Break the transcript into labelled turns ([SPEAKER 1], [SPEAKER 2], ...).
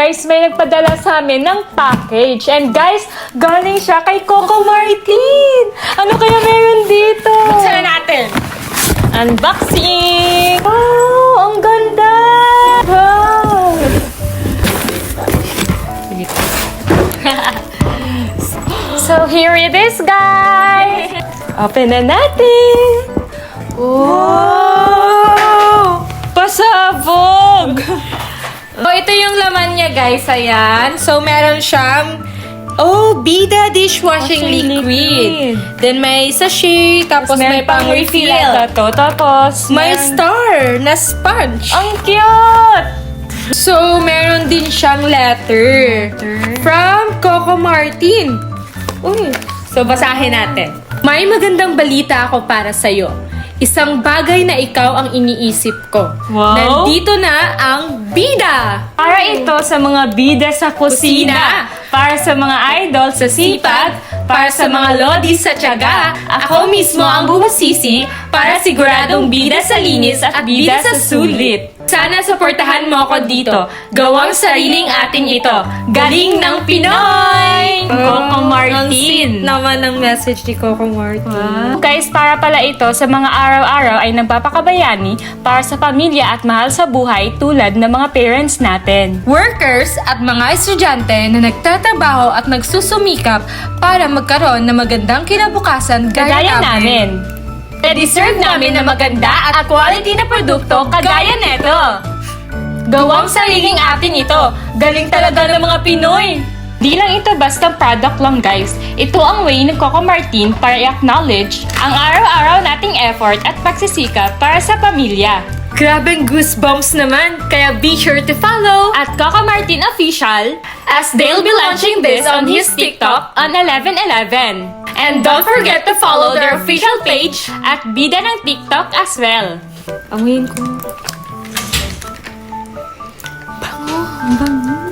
[SPEAKER 1] guys, may nagpadala sa amin ng package. And guys, galing siya kay Coco Martin. Ano kaya meron dito?
[SPEAKER 2] Saan natin?
[SPEAKER 1] Unboxing! Wow! Ang ganda! Wow! so, here it is, guys! Open na natin! Wow! Pasabog!
[SPEAKER 2] Ito yung laman niya, guys. Ayan. So, meron siyang Oh, Bida dishwashing
[SPEAKER 1] Washing
[SPEAKER 2] liquid.
[SPEAKER 1] liquid.
[SPEAKER 2] Then may sachet, tapos may pang refill.
[SPEAKER 1] to. Tapos,
[SPEAKER 2] May
[SPEAKER 1] meron-
[SPEAKER 2] star na sponge.
[SPEAKER 1] Ang cute!
[SPEAKER 2] So, meron din siyang letter. From Coco Martin. Uy. So, basahin natin. May magandang balita ako para sa'yo. Isang bagay na ikaw ang iniisip ko.
[SPEAKER 1] Wow.
[SPEAKER 2] Nandito na ang bida!
[SPEAKER 1] Para ito sa mga bida sa kusina.
[SPEAKER 2] Kusina.
[SPEAKER 1] Para sa mga idol sa sipag. Para sa mga lodi sa tiyaga. Ako mismo ang bumasisi para siguradong bida sa linis at bida sa sulit.
[SPEAKER 2] Sana suportahan mo ako dito. Gawang sariling atin ito. Galing ng Pinoy!
[SPEAKER 1] Coco Martin.
[SPEAKER 2] Ang sweet naman ang message ni Coco Martin.
[SPEAKER 1] Guys, para pala ito sa mga araw-araw ay nagpapakabayani para sa pamilya at mahal sa buhay tulad ng mga parents natin.
[SPEAKER 2] Workers at mga estudyante na nagtatrabaho at nagsusumikap para magkaroon ng magandang kinabukasan
[SPEAKER 1] Kagaya
[SPEAKER 2] gaya namin.
[SPEAKER 1] namin. Na-deserve namin na maganda at quality na produkto kagaya neto. Gawang sariling atin ito. Galing talaga ng mga Pinoy. Di lang ito basta product lang guys. Ito ang way ng Coco Martin para i-acknowledge ang araw-araw nating effort at pagsisikap para sa pamilya.
[SPEAKER 2] Grabing goosebumps naman, kaya be sure to follow
[SPEAKER 1] At Coco Martin Official as they'll be launching this on his TikTok on 11-11. And don't forget to follow their official page at bida ng TikTok as well.
[SPEAKER 2] Amuyin ko.
[SPEAKER 1] Ang bango.